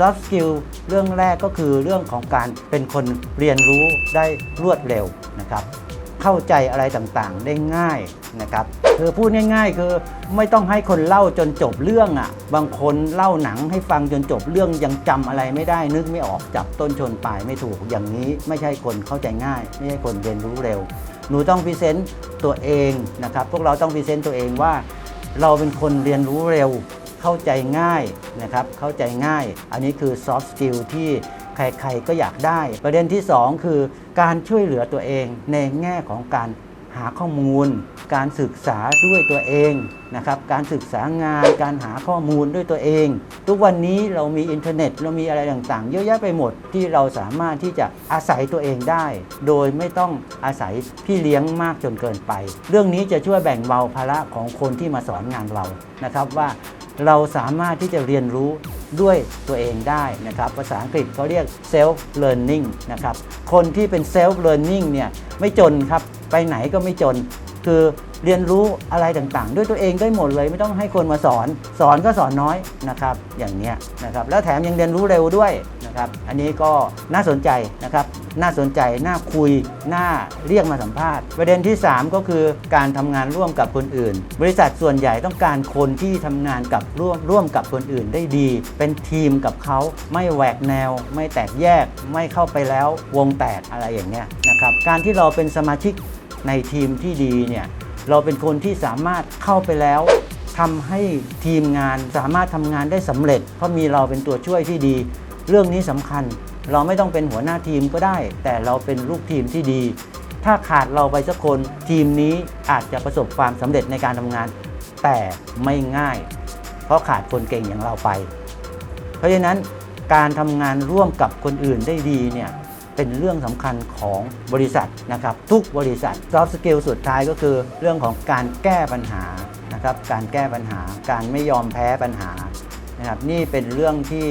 soft skill เรื่องแรกก็คือเรื่องของการเป็นคนเรียนรู้ได้รวดเร็วนะครับ เข้าใจอะไรต่างๆได้ง่ายนะครับคือพูดง่าย ๆ คือไม่ต้องให้คนเล่าจนจบเรื่องอะ่ะ บางคนเล่าหนังให้ฟังจนจบเรื่องยังจำอะไรไม่ได้ นึกไม่ออกจับต้นชนปลายไม่ถูกอย่างนี้ไม่ใช่คนเข้าใจง่าย ไม่ใช่คนเรียนรู้เร็ว หนูต้องพรีเซนต์ตัวเองนะครับ พวกเราต้องพรีเซนต์ตัวเองว่า เราเป็นคนเรียนรู้เร็ว เข้าใจง่ายนะครับเข้าใจง่าย อันนี้คือ soft skill ที่ใครๆก็อยากได้ ประเด็นที่ 2 คือการช่วยเหลือตัวเองในแง่ของการหาข้อมูล การศึกษาด้วยตัวเองนะครับการศึกษางานการหาข้อมูลด้วยตัวเอง ทุกวันนี้เรามีอินเทอร์เน็ต เรามีอะไรต่างๆ เยอะแยะไปหมดที่เราสามารถที่จะอาศัยตัวเองได้ โดยไม่ต้องอาศัยพี่เลี้ยงมากจนเกินไป เรื่องนี้จะช่วยแบ่งเบาภาระของคนที่มาสอนงานเรานะครับว่า เราสามารถที่จะเรียนรู้ด้วยตัวเองได้นะครับ ภาษาอังกฤษเขาเรียก self learning นะครับ คนที่เป็น self learning เนี่ยไม่จนครับ ไปไหนก็ไม่จน คือเรียนรู้อะไรต่างๆ ด้วยตัวเองได้หมดเลย ไม่ต้องให้คนมาสอน สอนก็สอนน้อยนะครับ อย่างเนี้ยนะครับ แล้วแถมยังเรียนรู้เร็วด้วย นะครับ อันนี้ก็น่าสนใจนะครับ น่าสนใจ น่าคุย น่าเรียกมาสัมภาษณ์ ประเด็นที่ 3 ก็คือการทำงานร่วมกับคนอื่น บริษัทส่วนใหญ่ต้องการคนที่ทำงานกับร่วมร่วมกับคนอื่นได้ดี เป็นทีมกับเขาไม่แหวกแนว ไม่แตกแยก ไม่เข้าไปแล้ววงแตกอะไรอย่างเงี้ยนะครับ การที่เราเป็นสมาชิกในทีมที่ดีเนี่ย เราเป็นคนที่สามารถเข้าไปแล้วทำให้ทีมงานสามารถทำงานได้สำเร็จ เพราะมีเราเป็นตัวช่วยที่ดี เรื่องนี้สำคัญเราไม่ต้องเป็นหัวหน้าทีมก็ได้ แต่เราเป็นลูกทีมที่ดี ถ้าขาดเราไปสักคนทีมนี้อาจจะประสบความสำเร็จในการทำงาน แต่ไม่ง่าย เพราะขาดคนเก่งอย่างเราไป เพราะฉะนั้นการทำงานร่วมกับคนอื่นได้ดีเนี่ยเป็นเรื่องสำคัญของบริษัทนะครับ ทุกบริษัท soft skill สุดท้ายก็คือเรื่องของการแก้ปัญหานะครับ การแก้ปัญหา การไม่ยอมแพ้ปัญหานะครับนี่เป็นเรื่องที่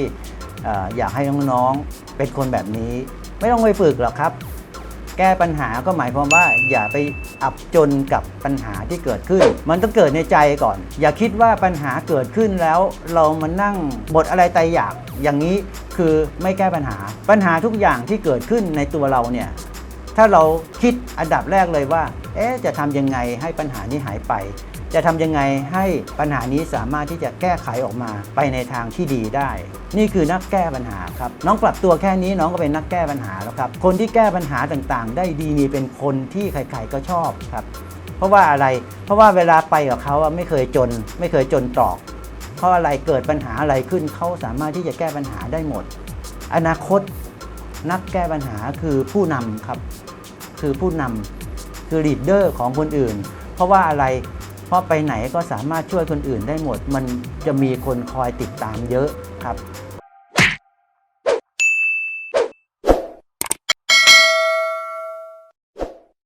อยากให้น้องๆเป็นคนแบบนี้ ไม่ต้องไปฝึกหรอกครับ แก้ปัญหาก็หมายความว่า อย่าไปอับจนกับปัญหาที่เกิดขึ้น มันต้องเกิดในใจก่อน อย่าคิดว่าปัญหาเกิดขึ้นแล้ว เรามานั่งบทอะไรตายอยาก อย่างนี้คือไม่แก้ปัญหา ปัญหาทุกอย่างที่เกิดขึ้นในตัวเราเนี่ยถ้าเราคิดอันดับแรกเลยว่า เอ๊ะ จะทำยังไงให้ปัญหานี้หายไป จะทำยังไงให้ปัญหานี้สามารถที่จะแก้ไขออกมาไปในทางที่ดีได้ นี่คือนักแก้ปัญหาครับน้องปรับตัวแค่นี้น้องก็เป็นนักแก้ปัญหาแล้วครับคนที่แก้ปัญหาต่างๆ ได้ดีมีเป็นคนที่ใครๆก็ชอบครับ เพราะว่าอะไรเพราะว่าเวลาไปกับเขาไม่เคยจน ไม่เคยจนตรอกเพราะอะไรเกิดปัญหาอะไรขึ้นเขาสามารถที่จะแก้ปัญหาได้หมด อนาคตนักแก้ปัญหาคือผู้นำครับ คือผู้นำคือลีดเดอร์ของคนอื่น เพราะว่าอะไร เพราะไปไหนก็สามารถช่วยคนอื่นได้หมด มันจะมีคนคอยติดตามเยอะครับ